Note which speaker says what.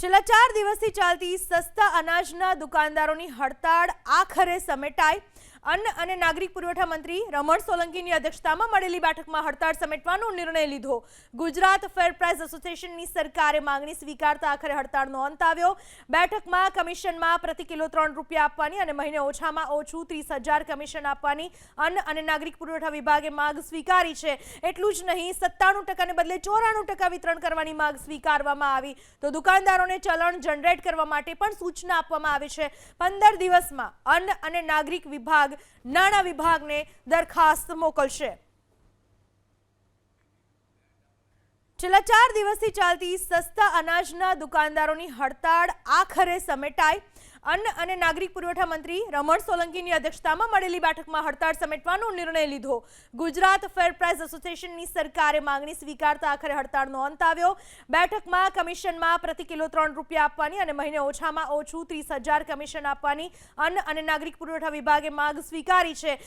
Speaker 1: છેલ્લા ચાર દિવસથી ચાલતી સસ્તા અનાજના દુકાનદારોની હડતાળ આખરે સમેટાઈ. અન્ન અને નાગરિક પુરવઠા મંત્રી રમણ સોલંકીની અધ્યક્ષતામાં મળેલી બેઠકમાં હડતાળ સમેટવાનો નિર્ણય લીધો. ગુજરાત ફેર પ્રાઇસ એસોસિએશનની સરકારે માંગણી સ્વીકારતા આખરે હડતાળનો અંત આવ્યો. બેઠકમાં કમિશનમાં પ્રતિ કિલો ત્રણ રૂપિયા આપવાની અને મહિને ઓછામાં ઓછું ત્રીસ હજાર કમિશન આપવાની અન્ન અને નાગરિક પુરવઠા વિભાગે માંગ સ્વીકારી છે. એટલું જ નહીં, સત્તાણું ટકાને બદલે ચોરાણું ટકા વિતરણ કરવાની માંગ સ્વીકારવામાં આવી. તો દુકાનદારોને ચલણ જનરેટ કરવા માટે પણ સૂચના આપવામાં આવી છે. પંદર દિવસમાં અન્ન અને નાગરિક વિભાગ નાણાં વિભાગને દરખાસ્ત મોકલશે. છેલ્લા ચાર દિવસથી ચાલતી સસ્તા અનાજના દુકાનદારોની હડતાળ આખરે સમેટાઈ. અન્ન અને નાગરિક પુરવઠા મંત્રી રમણ સોલંકીની અધ્યક્ષતામાં મળેલી બેઠકમાં હડતાળ સમેટવાનો નિર્ણય લીધો. ગુજરાત ફેર પ્રાઇસ એસોસિએશનની સરકારે માંગણી સ્વીકારતા આખરે હડતાળનો અંત આવ્યો. બેઠકમાં કમિશનમાં પ્રતિ કિલો ત્રણ રૂપિયા આપવાની અને મહિને ઓછામાં ઓછું ત્રીસ કમિશન આપવાની અન્ન અને નાગરિક પુરવઠા વિભાગે માંગ સ્વીકારી છે.